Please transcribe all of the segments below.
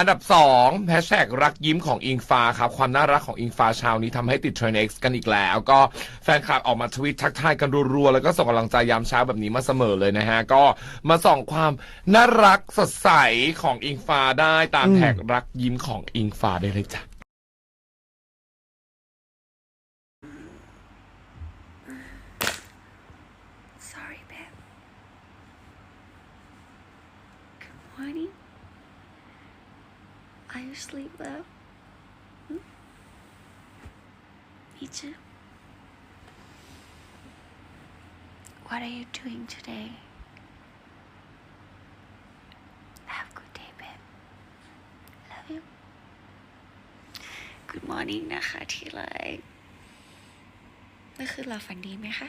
อันดับ2แฮชแท็กรักยิ้มของอิงฟ้าครับความน่ารักของอิงฟ้าเชาวนี้ทำให้ติดเทรนด์ X กันอีกแล้ว ก็แฟนคลับออกมาทวิตทักทายกันรัวๆ แล้วก็ส่งกำลังใจยามเช้าแบบนี้มาเสมอเลยนะฮะ ก็มาส่องความน่ารักสดใสของอิงฟ้าได้ตามแท็กรักยิ้มของอิงฟ้าได้เลยจ้ะ Sorry, babe. Good morning. You asleep, love? Hmm? Me too. What are you doing today? Have a good day, babe. Love you. Good morning นะคะที่ไรเมื่อคืนเราฝันดีไหมคะ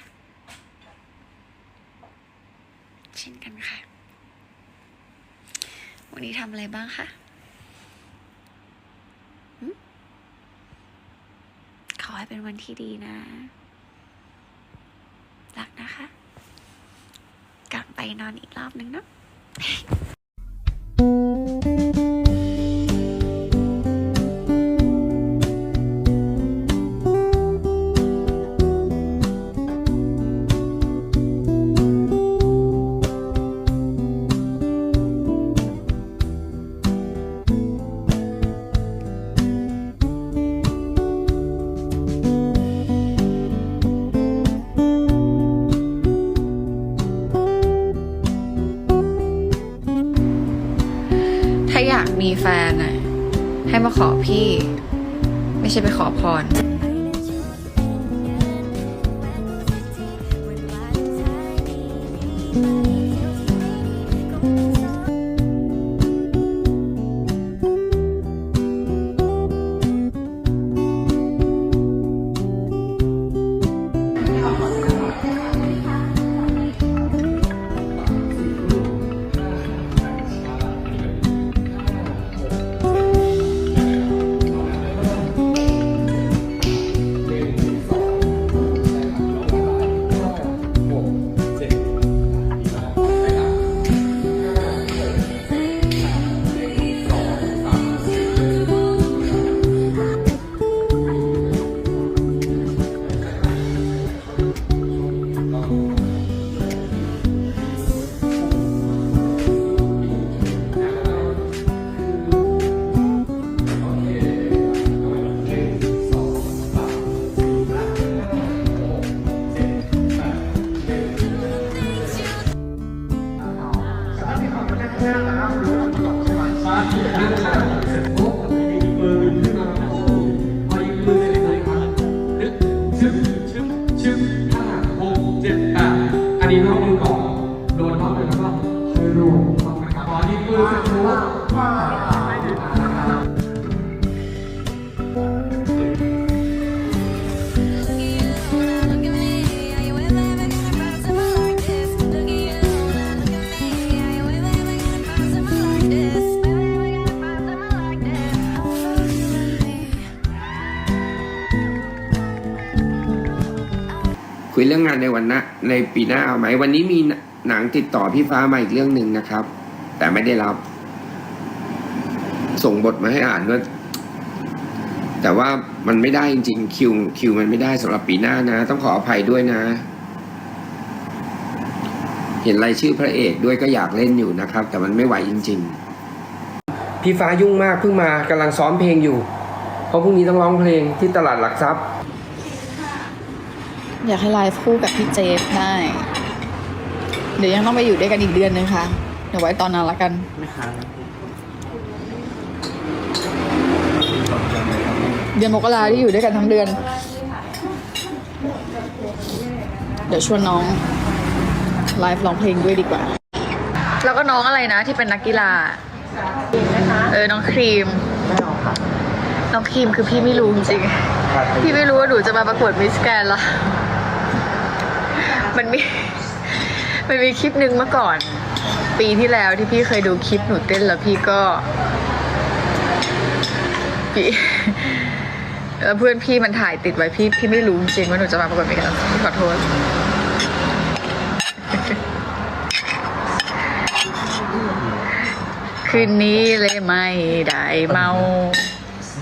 เช่นกันค่ะ วันนี้ทำอะไรบ้างคะหึขอ ให้เป็นวันที่ดีนะรักนะคะ กลับไปนอนอีกรอบนึงเนาะ มาขอพี่ ไม่ใช่ไปขอพร ในวันหน้าในปีหน้าเอาไหมวันนี้มีหนังติดต่อพี่ฟ้ามาอีกเรื่องหนึ่งนะครับ แต่ไม่ได้รับ ส่งบทมาให้อ่านด้วยแต่ว่ามันไม่ได้จริงๆคิวคิวมันไม่ได้สำหรับปีหน้านะ ต้องขออภัยด้วยนะ เห็นรายชื่อพระเอกด้วยก็อยากเล่นอยู่นะครับ แต่มันไม่ไหวจริง ๆ พี่ฟ้ายุ่งมากเพิ่งมากำลังซ้อมเพลงอยู่ เพราะพรุ่งนี้ต้องร้องเพลงที่ตลาดหลักทรัพย์ อยากให้ไลฟ์คู่กับพี่เจฟได้ เดี๋ยวยังต้องไปอยู่ด้วยกันอีกเดือนนึงค่ะ เดี๋ยวไว้ตอนนั้นละกันเดือนมกราที่อยู่ด้วยกันทั้งเดือน เดี๋ยวชวนน้องไลฟ์ร้องเพลงด้วยดีกว่า แล้วก็น้องอะไรนะที่เป็นนักกีฬา เออ น้องครีม น้องครีมคือพี่ไม่รู้จริง พี่ไม่รู้ว่าหนูจะมาประกวดมิสแกนละ มันมี มันมีคลิปหนึ่งเมื่อก่อน ปีที่แล้วที่พี่เคยดูคลิปหนูเต้นแล้วพี่ก็พี่แล้วเพื่อนพี่มันถ่ายติดไว้พี่พี่ไม่รู้จริงๆว่าหนูจะมาประกวดมิสแกรนด์พี่ขอโทษคคืนนี้เลยไม่ได้เมา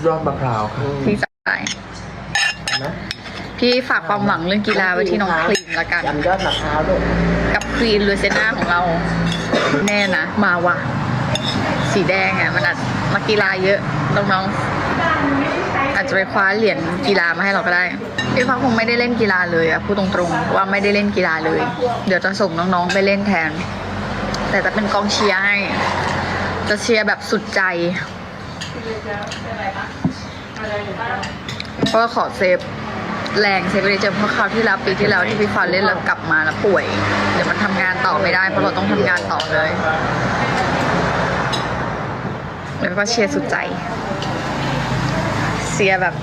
ยอดมะพร้าวครับพี่สายนะ พี่ฝากความหวังเรื่องกีฬาไว้ที่น้องคลีนละกัน ยำยอดมะพร้าวด้วยกับควีนลูเซน่าของเรา แน่นะ มาว่ะ สีแดงอะมันอาจมากีฬาเยอะ น้องๆอาจจะไปคว้าเหรียญกีฬามาให้เราก็ได้พี่ฟ้าคงไม่ได้เล่นกีฬาเลยอะพูดตรงๆ ว่าไม่ได้เล่นกีฬาเลย เดี๋ยวจะส่งน้องๆไปเล่นแทน แต่จะเป็นกองเชียร์ให้ จะเชียร์แบบสุดใจ เพราะว่าขอเซฟ แรงเซฟไปเลยเจอเพราะคราวที่แล้วปีที่แล้วที่พี่ฟ้าเล่นแล้วกลับมาแล้วป่วย เดี๋ยวมันทำงานต่อไม่ได้เพราะเราต้องทำงานต่อเลย แล้วก็เชียร์สุดใจเชียร์แบบ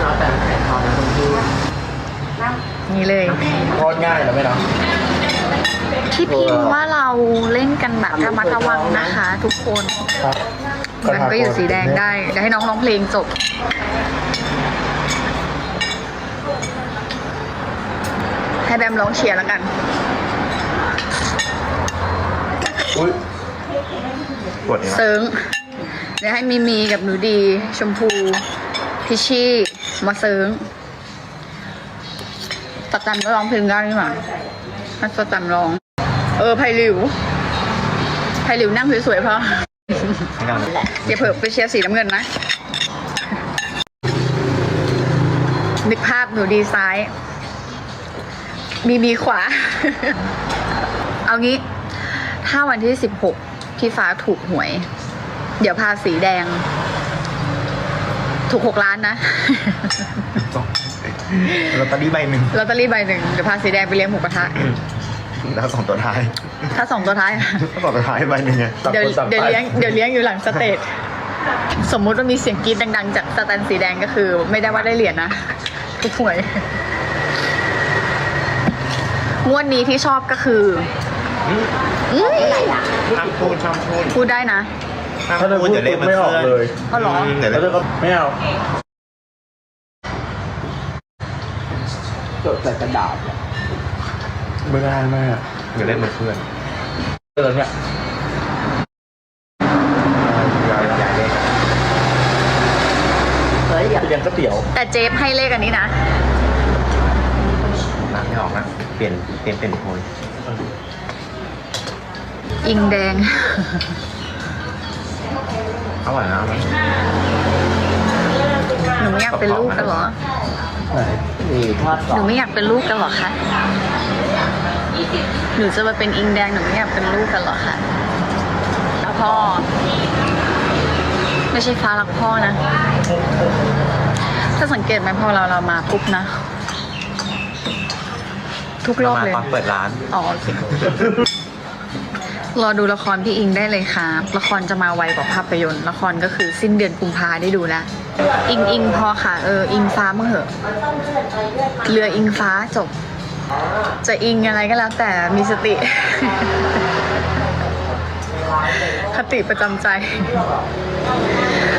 เราแต่งแขนทองนะคุณพี่นี้เลยโคตรง่ายเลยไหมเนาะพี่พิมพ์ว่าเราเล่นกันแบบระมัดระวังนะคะ ทุกคน ครับ มันก็อยู่สีแดงได้เดี๋ยวให้น้องร้องเพลงจบ ให้แบมร้องเชียร์แล้วกันอุ้ยปวดเองเซิงเดี๋ยวให้มีมีกับหนูดี ชมพู พิชชี่ มาเซิงตัดจันก็ร้องเพลงได้นี่หว่าให้ตัดจันร้อง เออไพลิวไพลิวนั่งสวยๆพ ออย่าเพิ่ไปเชียร์สีน้ำเงินนะ นึกภาพหนูดีซ้าย มีมีขวา เอางี้ ถ้าวันที่สิบหกพี่ฟ้าถูกหวย เดี๋ยวพาสีแดง ถูกหกล้านนะ ลอตเตอรี่ใบหนึ่ง ลอตเตอรี่ใบหนึ่งเดี๋ยวพาสีแดงไปเลี้ยงหมูกระทะ แล้วสองตัวท้ายถ้าสองตัวท้ายถ้าสองตัวท้ายใบหนึ่งไงเดี๋ยวเดี๋ยวเลี้ยงเดี๋ยวเลี้ยงอยู่หลังสเตจสมมุติว่ามีเสียงกรี๊ดดังๆ จากสแตนสีแดงก็คือ ไม่ได้ว่าได้เหรียญนะทุกหวยงวดนี้ที่ชอบก็คืออืมห้ามพูดห้ามพูดพูดได้นะ ห้ามพูดเดี๋ยวเลขมันเคลื่อนอ๋อเหรอ มเดี๋ยวเลแล้วขก็ไม่เอา จดใส่กระดาษอะ ไม่ได้ไม่อะเดี๋ยวเลขมันเคลื่อนเออเนี่ยยายยายเลขเฮ้ยอยากเรียนก๋วยเตี๋ยวแต่เจฟให้เลขอันนี้นะนับไม่ออกนะเปลี่ยนเปลี่ยนเป็นคนอิงแดง อร่อยนะหนูไม่อยากเป็นลูกกันเหรอนี่ทอดกรหอนูบไม่อยากเป็นลูกกันเหรอคะ หนูจะมาเป็นอิงแดงหนูไม่อยากเป็นลูกกันเหรอคะแล้วพ่อ ไม่ใช่ฟ้ารักพ่อนะ ถ้าสังเกตไหมพอเราเรามาปุ๊บนะ ทุกรอบมาเลย ตอนเปิดร้าน อ๋อโอเครอดูละครพี่อิงได้เลยครับ ละครจะมาไวกว่าภาพยนตร์ ละครก็คือสิ้นเดือนกุมภาได้ดูแล้ว อิงอิงพอค่ะ เออ อิงฟ้ามั่งเหอะ เรืออิงฟ้าจบ จะอิงอะไรก็แล้วแต่มีสติ คติประจำใจ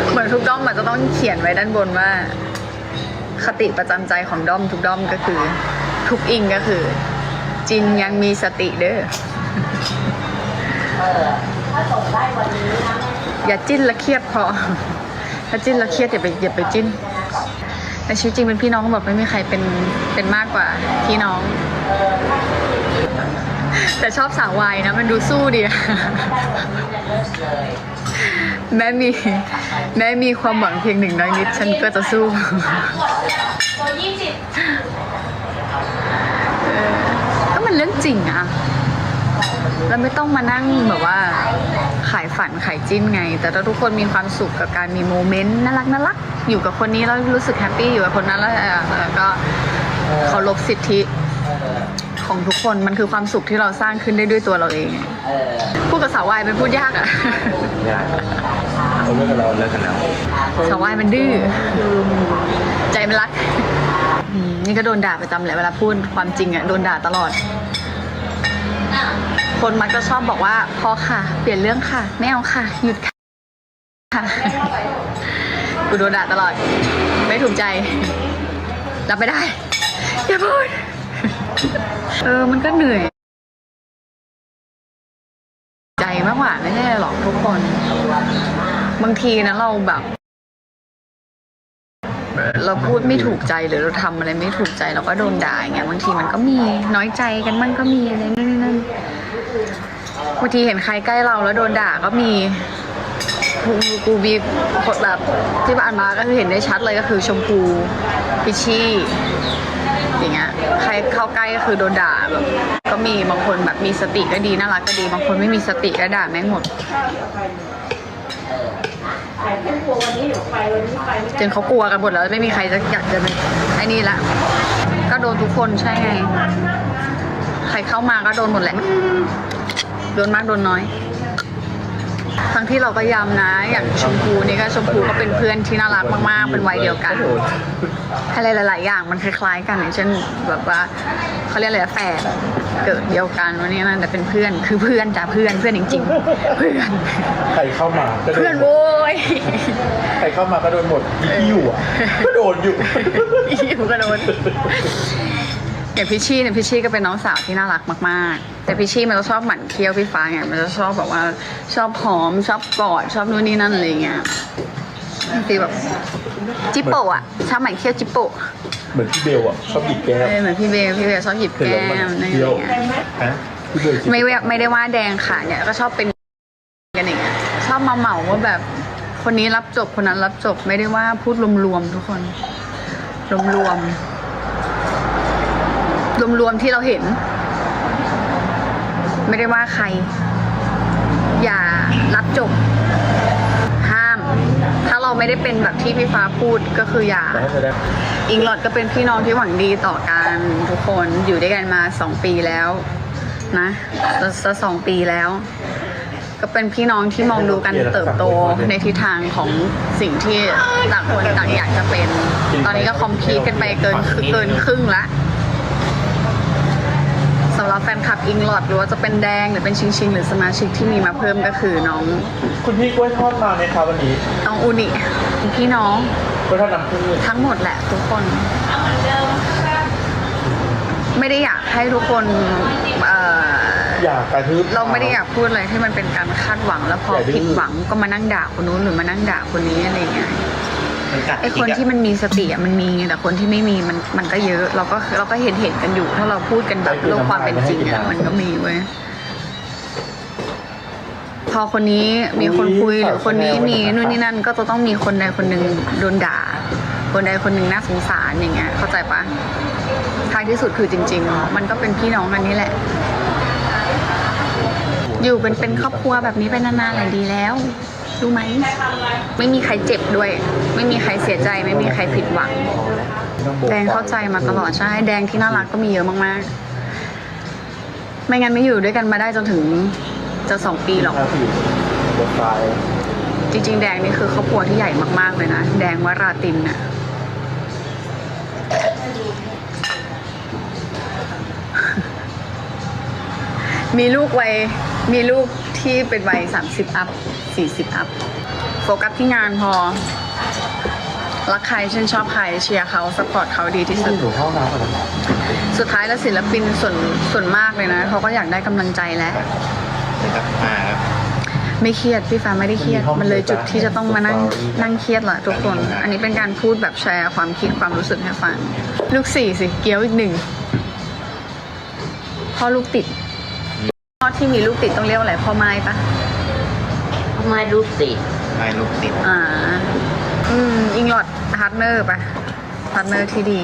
เหมือนทุกด้อมอาจจะต้องเขียนไว้ด้านบนว่า คติประจำใจของด้อมทุกด้อมก็คือ ทุกอิงก็คือ จินยังมีสติเด้ออย่าจิ้นและเครียดพอ ถ้าจิ้นและเครียดอย่าไปอย่าไปจิ้น ในชีวิตจริงเป็นพี่น้องแบบไม่มีใครเป็นเป็นมากกว่าพี่น้อง แต่ชอบสาววายนะมันดูสู้ดีอะแม้มีแม้มีความหวังเพียงหนึ่งน้อยนิด ฉันก็จะสู้เออก็มันเรื่องจริงอะ เราไม่ต้องมานั่งแบบว่าขายฝันขายจิ้นไง แต่ถ้าทุกคนมีความสุขกับการมีโมเมนต์น่ารักน่ารักอยู่กับคนนี้แล้วรู้สึกแฮปปี้อยู่กับคนนั้นแล้วเออเออก็เคารพสิทธิของทุกคนมันคือความสุขที่เราสร้างขึ้นได้ด้วยตัวเราเองพูดกับสาววายเป็นพูดยากอะไม่ได้เขาเลิกกันแล้วเลิกกันแล้วสาววายมันดื้อใจมันรักอืมนี่ก็โดนด่าประจำแหละเวลาพูดความจริงอะโดนด่าตลอด คนมักจะชอบบอกว่าพอค่ะ เปลี่ยนเรื่องค่ะ ไม่เอาค่ะ หยุดค่ะค่ะกูโดนด่าตลอด ไม่ถูกใจ รับไม่ได้ อย่าพูด เออ มันก็เหนื่อย ใจมากกว่าไม่ใช่หรอกทุกคน บางทีนะเราแบบ เราพูดไม่ถูกใจหรือเราทำอะไรไม่ถูกใจเราก็โดนด่าอย่างเงี้ยบางทีมันก็มีน้อยใจกันมันก็มีอะไรนู่นนั่นบางทีเห็นใครใกล้เราแล้วโดนด่าก็มีกูกูมีคนแบบที่ผ่านมาก็คือเห็นได้ชัดเลยก็คือชมพูพิชชี่อย่างเงี้ยใครเข้าใกล้ก็คือโดนด่าแบบก็มีบางคนแบบมีสติก็ดีน่ารักก็ดี บางคนไม่มีสติก็ด่าแม่งหมด จนเขากลัวกันหมดแล้วไม่มีใครจะอยากจะเป็นไอ้นี่ละ ก็โดนทุกคนใช่ไง ใครเข้ามาก็โดนหมดแหละ โดนมากโดนน้อย ทั้งที่เราก็ย้ำนะ อย่างชมพูนี่ก็ชมพูก็เป็นเพื่อนที่น่ารักมากๆ เป็นวัยเดียวกัน อะไรหลาย ๆ อย่างมันคล้ายๆกันอย่างเช่นแบบว่าเขาเรียกอะไรแฝด เกิดเดียวกันวันนี้นั่นแต่เป็นเพื่อนคือเพื่อนจ้ะเพื่อนเพื่อนจริงๆเพื่อนใครเข้ามาก็โดเพื่อนนหมดโว้ยใครเข้ามาก็โดนหมดที่อยู่อะก็โดนอยู่ อยู่ก็โดนอย่างพิชชี่เนี่ยพิชชี่ก็เป็นน้องสาวที่น่ารักมากๆ แต่พิชชี่มันจะชอบหมั่นเคี้ยวพี่ฟ้าไงมันจะชอบแบบว่าชอบหอมชอบกอดชอบนู่นนี่นั่นอะไรเงี้ยฟีลแบบ จิปโปะอะชอบหมั่นเคี้ยวจิปโปะเหมือนพี่เบลอะชอบหยิบแก้เอมอเหมือนพี่เบลพี่เบลชอบหยิบเสร็จแก้แล้วมันมอะไรเคี้ยวเงี้ยฮะพี่เบลไม่ว่าไม่ได้ว่าแดงค่ะเนี่ยก็ชอบเป็นกันอย่างเงี้ยชอบมาเหมาว่าแบบ คนนี้รับจบคนนั้นรับจบไม่ได้ว่าพูดรวมๆทุกคน รวมๆรวมๆที่เราเห็น ไม่ได้ว่าใคร อย่ารับจบห้ามถ้าเรา ไม่ได้เป็นแบบที่พี่ฟ้าพูดก็คืออย่าแต่ให้แสดงอิงลอดก็เป็นพี่น้องที่หวังดีต่อกันทุกคนอยู่ด้วยกันมาสองปีแล้วนะจะจะสองปีแล้ว ก็เป็นพี่น้องที่มองดูกันเติบโตในทิศทางของสิ่งที่ต่างคนต่างอยากจะเป็น ตอนนี้ก็คอมพลีทกันไปเกินเกินครึ่งละสำหรับ แฟนคลับอิงลอดหรือว่าจะเป็นแดงหรือเป็นชิงชิงๆหรือสมาชิกที่มีมาเพิ่มก็คือน้องคุณพี่กล้วยทอดมาไหมคะวันนี้น้องอูนิพี่น้องกล้วยทอดน้ำผึ้งทั้งหมดแหละทุกคนไม่ได้อยากให้ทุกคนเอ่ออยากกระทืบเราไม่ได้อยากพูดอะไรที่มันเป็นการคาดหวังแล้วพออย่าดื้อผิดหวังก็มานั่งด่าคนนู้นหรือมานั่งด่าคนนี้อะไรเงี้ย มันกัดไอคนที่มันมีสติอะมันมีแต่คนที่ไม่มีมันมันก็เยอะ เราก็เราก็เห็นเห็นกันอยู่ ถ้าเราพูดกันแบบโลกความเป็นจริงอะมันก็มีเว้ยพอคนนี้มีคนคุยหรือคนนี้มีนู่นนี่นั่นก็จะต้องมีคนใดคนหนึ่งโดนด่า คนใดคนหนึ่งน่าสงสารอย่างเงี้ยเข้าใจปะท้ายที่สุดคือจริง ๆ มันก็เป็นพี่น้องกันนี่แหละ อยู่เป็นเป็นครอบครัวแบบนี้ไปนานๆแหละดีแล้ว รู้ไหม ไม่มีใครเจ็บด้วย ไม่มีใครเสียใจ ไม่มีใครผิดหวัง แดงเข้าใจมาตลอดใช่ แดงที่น่ารักก็มีเยอะมากๆ ไม่งั้นไม่อยู่ด้วยกันมาได้จนถึงจะสองปีหรอกถ้าผิวบนไฟจริง ๆ แดงนี่คือครอบครัวที่ใหญ่มากๆเลยนะ แดงวราตินน่ะมีลูกวัยมีลูก ที่เป็นวัยสามสิบอัพสี่สิบอัพโฟกัสที่งานพอ รักใครชื่นชอบใครเชียร์เขาสปอร์ตเขาดีที่สุดหนูเข้าน้ำก่อนนะสุดท้ายแล้วศิลปินส่วนส่วนมากเลยนะเขาก็อยากได้กำลังใจแล้ว นะครับมาครับไม่เครียดพี่ฟ้าไม่ได้เครียดมันเลยจุดที่จะต้องมานั่งนั่งเครียดละทุกคน อันนี้เป็นการพูดแบบแชร์ความคิดความรู้สึกให้ฟัง ลูกสี่สิเกี้ยวอีกหนึ่งพ่อลูกติดพ่อ ที่มีลูกติดต้องเรียกว่าอะไรพ่อไม้ปะไม่รู้สิไม่ลูกติดอ่า อืมอิงลอดพาร์ทเนอร์ปะพาร์ทเนอร์ที่ดี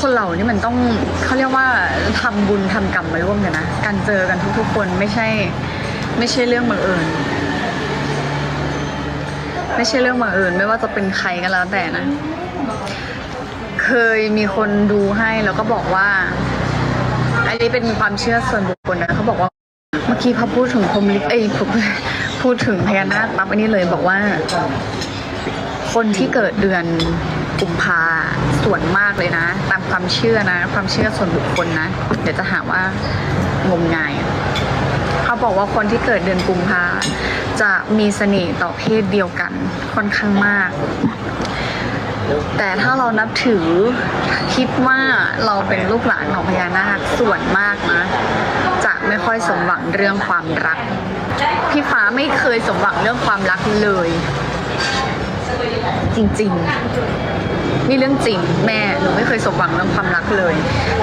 คนเรานี่มันต้องเขาเรียกว่าทำบุญทำกรรมมาร่วมกันนะ การเจอกันทุกๆคนไม่ใช่ ไม่ใช่เรื่องบังเอิญ ไม่ใช่เรื่องบังเอิญไม่ว่าจะเป็นใครก็แล้วแต่นะ เคยมีคนดูให้แล้วก็บอกว่าอั นนี้เป็นความเชื่อส่วนบุคคลนะเขาบอกว่าเมื่อกี้พอพูดถึงพรมลิขเอ้ยพูดพูดถึงพญานาคปั๊บอันนี้เลยบอกว่า คนที่เกิดเดือนกุมภาส่วนมากเลยนะ ตามความเชื่อนะ ความเชื่อส่วนบุคคลนะ เดี๋ยวจะหาว่างมงายเขาบอกว่าคนที่เกิดเดือนกุมภาจะมีเสน่ห์ต่อเพศเดียวกันค่อนข้างมาก แต่ถ้าเรานับถือคิดว่าเราเป็นลูกหลานของพญานาคส่วนมากนะจะไม่ค่อยสมหวังเรื่องความรัก พี่ฟ้าไม่เคยสมหวังเรื่องความรักเลย จริงๆ นี่เรื่องจริงแม่หนูไม่เคยสมหวังเรื่องความรักเลย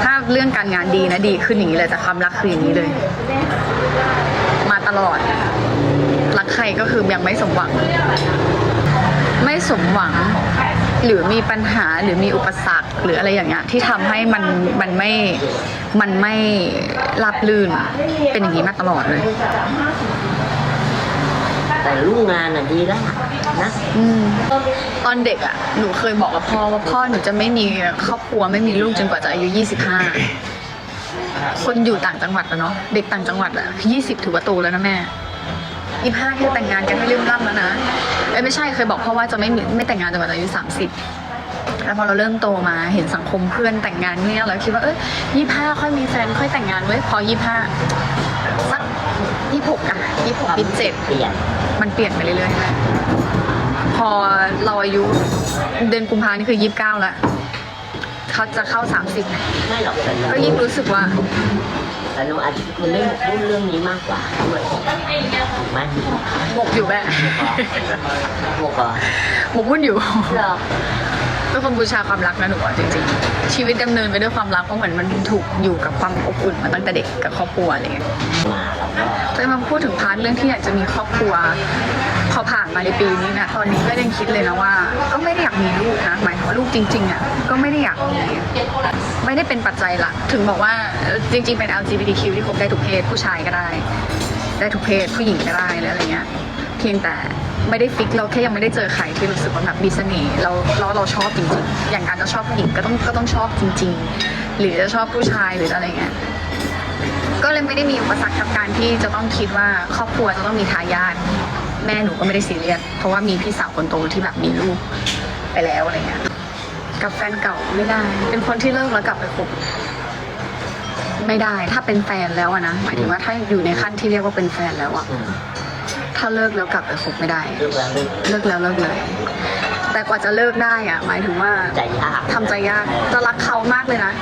ถ้าเรื่องการงานดีนะดีขึ้นอย่างนี้เลยแต่ความรักคืออย่างนี้เลย มาตลอด รักใครก็คือยังไม่สมหวัง ไม่สมหวัง หรือมีปัญหาหรือมีอุปสรรคหรืออะไรอย่างเงี้ยที่ทำให้มันมันไม่มันไม่ราบลื่นเป็นอย่างนี้มาตลอดเลย แต่ลูกงานอะดีแล้วล่ะนะอืมตอนเด็กอะหนูเคยบอกกับพ่อว่าพ่อหนูจะไม่มีครอบครัวไม่มีลูกจนกว่าจะอายุ 25 คนอยู่ต่างจังหวัดอะเนาะเด็กต่างจังหวัดอะ20 ถือว่าโตแล้วนะแม่ 25ที่แต่งงานกันให้เริ่มร่ำแล้วนะ เอ้ยไม่ใช่เคยบอกพ่อว่าจะไม่มีไม่แต่งงานจนกว่าจะอายุ30แล้วพอเราเริ่มโตมาเห็นสังคมเพื่อนแต่งงานเนี่ยเราคิดว่าเอ้ยยี่ห้าค่อยมีแฟนค่อยแต่งงานไว้ยพอยี่ห้าสักยี่หกอะยี่หกยี่เจ็ดเปลี่ยนมันเปลี่ยนไปเรื่อยๆพอเราอายุเดือนกุมภานี่คือยี่สิบเก้าแล้วเขาจะเข้าสามสิบไม่หรอกแต่หนูก็ยิ่งรู้สึกว่า แต่หนูอาจจะเป็นคนไม่หมกมุ่นเรื่องนี้มากกว่าด้วยถูกไหมหมกอยู่แม่หมกก่อนหมกมุ่นอยู่หรอเป็นคนบูชาความรักนะหนูอะจริงๆ ชีวิตดำเนินไปด้วยความรักเพราะเหมือนมันถูกอยู่กับความอบอุ่นมาตั้งแต่เด็กกับครอบครัวอะไรเงี้ยมาแล้วก็จะมาพูดถึงพาร์ทเรื่องที่อยากจะมีครอบครัวพอผ่านมาในปีนี้นะตอนนี้ก็ยังคิดเลยนะว่า ก็ไม่ได้อยากมีลูกนะหมายถึง ว่าลูกจริง ๆอะก็ไม่ได้อยากมีไม่ได้เป็นปัจจัยหลักถึงบอกว่าจริง ๆ เป็น LGBTQ ที่คบได้ทุกเพศผู้ชายก็ได้ ได้ทุกเพศผู้หญิงก็ได้หรืออะไรเงี้ยเพียงแต่ไม่ได้ฟิกเราแค่ยังไม่ได้เจอใครที่รู้สึกว่าแบบมีเสน่ห์เราเราเราชอบจริงๆ อย่างการจะชอบผู้หญิงก็ต้องก็ต้องชอบจริง ๆ หรือจะชอบผู้ชายหรืออะไรเงี้ยก็เลยไม่ได้มีอุปสรรคกับการที่จะต้องคิดว่าครอบครัวจะต้องมีทายาทแม่หนูก็ไม่ได้ซีเรียสเพราะว่ามีพี่สาวคนโตที่แบบมีลูกไปแล้วอะไรเงี้ย กับแฟนเก่าไม่ได้ เป็นคนที่เลิกแล้วกลับไปคบไม่ได้ ถ้าเป็นแฟนแล้วอะนะหมายถึงว่าถ้าอยู่ในขั้นที่เรียกว่าเป็นแฟนแล้วอะอืมถ้าเลิกแล้วกลับไปคบไม่ได้ เลิกแล้วเลิกเลิกแล้วเลิกเลยแต่กว่าจะเลิกได้อะหมายถึงว่าใจยากทำใจยากจะรักเขามากเลยนะ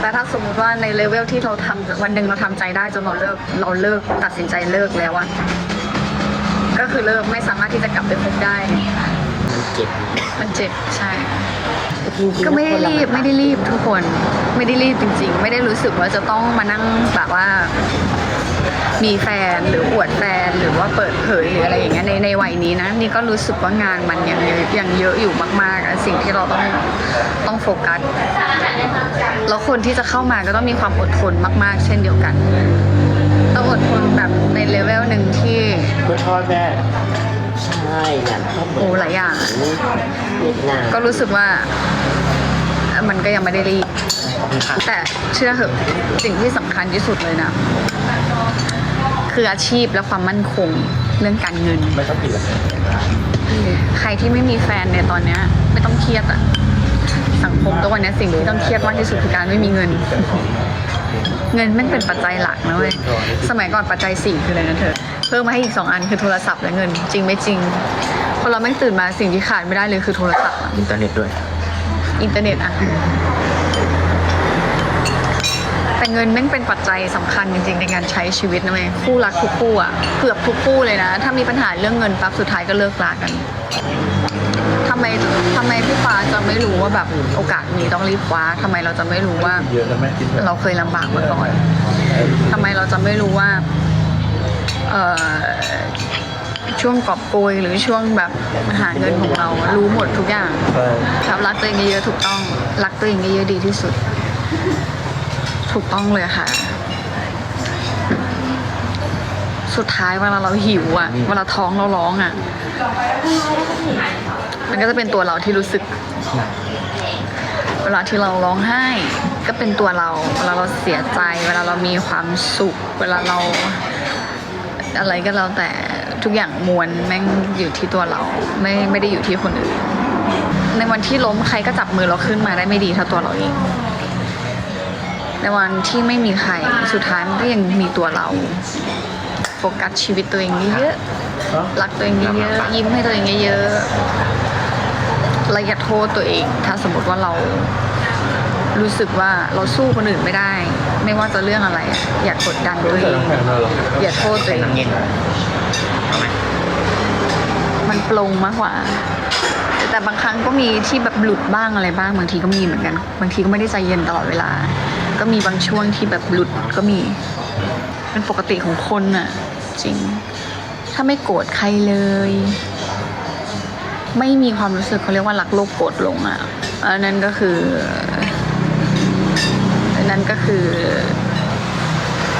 แต่ถ้าสมมุติว่าในเลเวลที่เราทำวันหนึ่งเราทำใจได้จนเราเลิกเราเลิกตัดสินใจเลิกแล้วอะก็คือเลิกไม่สามารถที่จะกลับไปคบได้ มันเจ็บ มันเจ็บใช่ จริงๆก็ไม่ได้รีบคนเาไม่ได้รีบทุกคนไม่ได้รีบจริง ๆ ไม่ได้รู้สึกว่าจะต้องมานั่งแบบว่า มีแฟนหรืออวดแฟนหรือว่าเปิดเผยหรืออะไรอย่างเงี้ยในในวัยนี้นะนี่ก็รู้สึกว่างานมันยังเยอะยังเยอะอยู่มากๆอะสิ่งที่เราต้องต้องโฟกัสแล้วคนที่จะเข้ามาก็ต้องมีความอดทนมาก ๆ เช่นเดียวกันต้องอดทนแบบในเลเวลหนึ่งที่ก็ทอดแม่ใช่งานเข้าโอ้หลายอย่างเวียดนามก็รู้สึกว่าเอ่อ มันก็ยังไม่ได้รีบ แต่เชื่อเหอะสิ่งที่สำคัญที่สุดเลยนะ คืออาชีพและความมั่นคงเรื่องการเงิน ไม่ต้องผิดหรอกใครที่ไม่มีแฟนในยตอนเนี้ยไม่ต้องเครียดอะสังคมทุกวันเนี้ยสิ่งที่ต้องเครียดมากที่สุดคือการไม่มีเงิน เงินแม่งเป็นปัจจัยหลักนะเว้ยสมัยก่อนปัจจัยสี่คืออะไรนะเธอเพิ่มมาให้อีกสองอันคือโทรศัพท์และเงิน จริงไม่จริงพอเราแม่งตื่นมาสิ่งที่ขาดไม่ได้เลยคือโทรศัพท์อะอินเทอร์เน็ตด้วย อินเทอร์เน็ตอะแต่เงินแม่งเป็นปัจจัยสำคัญจริงๆในการใช้ชีวิตนะเว้ยคู่รักทุกคู่อะเกือบทุกคู่เลยนะ ถ้ามีปัญหาเรื่องเงินปั๊บสุดท้ายก็เลิกรากันทำไมทำไมพี่ฟ้าจะไม่รู้ว่าแบบโอกาสมีต้องรีบคว้าทำไมเราจะไม่รู้ว่าเยอะแล้วแม่คิดแบบเราเคยลำบากมาก่อนทำไมเราจะไม่รู้ว่า เอ่อ ช่วงกอบโกยหรือช่วงแบบหาเงินของเรารู้หมดทุกอย่างใช่ครับรักตัวเองเยอะๆถูกต้อง รักตัวเองเยอะๆดีที่สุด ถูกต้องเลยค่ะ สุดท้ายเวลาเราหิวอะเวลาท้องเราร้องอะ มันก็จะเป็นตัวเราที่รู้สึก เวลาที่เราร้องไห้ ก็เป็นตัวเรา เวลาเราเสียใจ เวลาเรามีความสุข เวลาเราอะไรก็แล้วแต่ ทุกอย่างมวลแม่งอยู่ที่ตัวเราไม่ไม่ได้อยู่ที่คนอื่น ในวันที่ล้มใครก็จับมือเราขึ้นมาได้ไม่ดีเท่าตัวเราเอง ในวันที่ไม่มีใครสุดท้ายมันก็ยังมีตัวเรา โฟกัสชีวิตตัวเองเยอะๆรักตัวเองเยอะๆยิ้มให้ตัวเองเยอะๆและย่าโทษตัวเอง ถ้าสมมติว่าเรา รู้สึกว่าเราสู้คนอื่นไม่ได้ ไม่ว่าจะเรื่องอะไร อย่ากกดดันตัวเองอย่าโทษตัวเองมันปลงมากกว่า แต่บางครั้งก็มีที่แบบหลุดบ้างอะไรบ้างบางทีก็มีเหมือนกัน บางทีก็ไม่ได้ใจเย็นตลอดเวลา ก็มีบางช่วงที่แบบหลุดก็มีเป็นปกติของคนน่ะ จริง ถ้าไม่โกรธใครเลย ไม่มีความรู้สึกเขาเรียกว่ารักโลกโกรธลงอะอันนั้นก็คือ นั้นก็คือ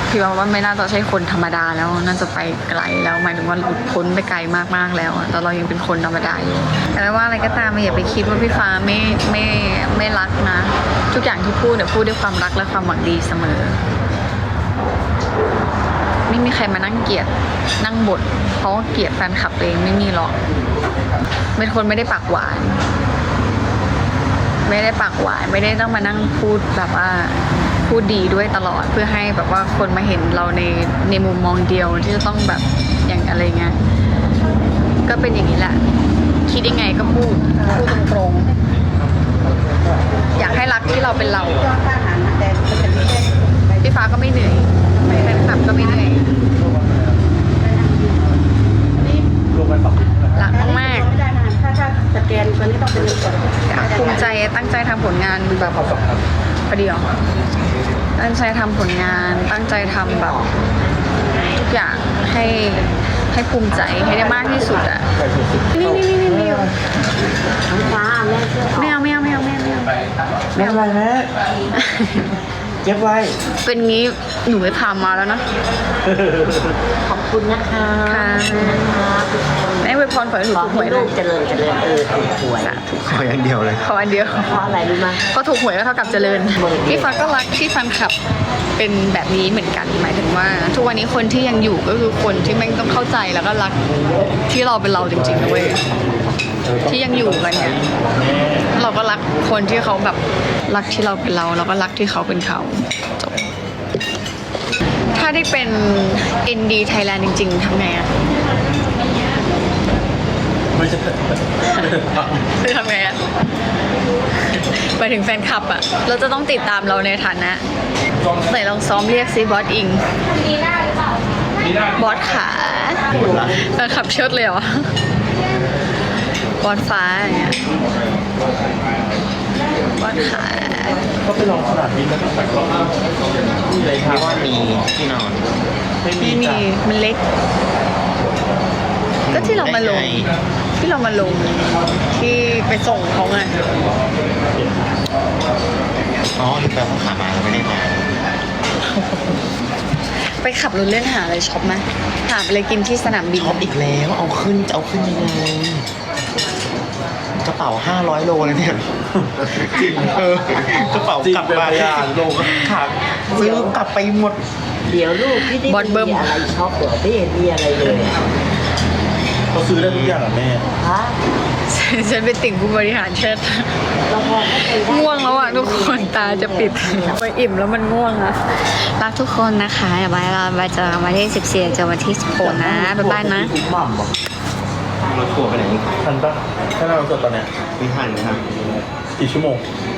พี่ว่าว่าไม่น่าจะใช่คนธรรมดาแล้วน่าจะไปไกลแล้วหมายถึงว่าหลุดพ้นไปไกลมากๆแล้วแต่เรายังเป็นคนธรรมดาอยู่แต่ว่าอะไรก็ตามอย่าไปคิดว่าพี่ฟ้าไม่ไม่ไม่รักนะ ทุกอย่างที่พูดเนี่ยพูดด้วยความรักและความหวังดีเสมอ ไม่มีใครมานั่งเกลียดนั่งบ่นเพราะเกลียดแฟนคลับเองไม่มีหรอกเป็นคนไม่ได้ปากหวาน ไม่ได้ปากหวาน ไม่ได้ต้องมานั่งพูดแบบว่า พูดดีด้วยตลอดเพื่อให้แบบว่าคนมาเห็นเราในในมุมมองเดียวที่จะต้องแบบอย่างอะไรเงี้ยก็เป็นอย่างนี้แหละ คิดยังไงก็พูดพูดตรงๆอยากให้รักที่เราเป็นเราพี่ฟ้าก็ไม่เหนื่อยแฟนคลับก็ไม่เหนื่อยลงไปฝั่งรักมากไม่ได้นานถ้าถ้าสแกนตัวนี้ต้องเป็นเงินสดๆภูมิใจตั้งใจทำผลงานแบบ พอดีเหรอตั้งใจทำผลงาน ตั้งใจทำแบบทุกอย่างให้ให้ภูมิใจให้ได้มากที่สุดอะนี่นี่นี่นี่นี่น้องฟ้าแม่เชื่อไม่เอาไม่เอาไม่เอาไม่เอาไม่เอาไม่เป็นไรแม่ เก็บไว้เป็นงี้หนูไม่พามาแล้วนะ ขอบคุณนะคะค่ะนะคะทุกคนแม่อวยพรขอให้หนูขอถูกหให้วยลูนะกเจริญเจริญเออถูกหวยขออย่างเดียวเลย ขออันเดียว เพราะอะไรรู้ไหม ก็ถูกหวยก็เท่ากับเจริญ พี่ฟ้าก็รักที่แฟนคลับเป็นแบบนี้เหมือนกัน หมายถึงว่า ทุกวันนี้คนที่ยังอยู่ก็คือคนที่แม่งต้องเข้าใจแล้วก็รักที่เราเป็นเราจริงๆนะเว้ยที่ยังอยู่กันเนี่ยเราก็รักคนที่เขาแบบ รักที่เราเป็นเราแล้วก็รักที่เขาเป็นเขาจบถ้าได้เป็น ND Thailand จริง ๆทำไงอะไม่ใช่คือทำไงอะไปถึงแฟนคลับอะเราจะต้องติดตามเราในฐานะไหนลองซ้อมเรียกซิบอสอิงบอสขาแฟนคลับเชิดเลยเหรอบอสฟ้าอย่างเงี้ยบ อสขาก็ไปลองสนามบินแล้วก็แต่ก็เลยครัพี่บว่ามีที่นอนไม่มีไม่มีจ้ะมันเล็ก ก็ที่เรามาลง ที่เรามาลงที่ไปส่งเขาไงอ๋อหรือแปลว่าขามาแล้วไม่ได้มาไปขับรถเล่นหาอะไรช็อปไหมหาอะไรกินที่สนามบินช็อปอีกแล้ว เอาขึ้นจะเอาขึ้นยังไงกระเป๋าห้าร้อยโลเลยเนี่ย จริงเออกระเป๋ากลับมาจริงเป็นพยานโลกขาดซื้อกลับไปหมด เดี๋ยวลูกพี่ได้บอสเบิ้ม มีอะไรช็อปเหรอไม่เห็นมีอะไรเลยอะเขาซื้อได้ทุกอย่างอะแม่ฮะฉันเป็นติ่งผู้บริหารเชิดเราพอเข้าใจได้ง่วงแล้วอะทุกคนตาจะปิดไปอิ่มแล้วมันง่วงอะรักทุกคนนะคะเดี๋ยวไว้เราไปเจอกันวันที่ 14เจอวันที่16นะบ๊ายบายนะ คุณหม่ำบอกรถทัวร์ไปไหนทันปะถ้าเราสดตอนเนี้ยไม่ทันครับ กี่ชั่วโมงไ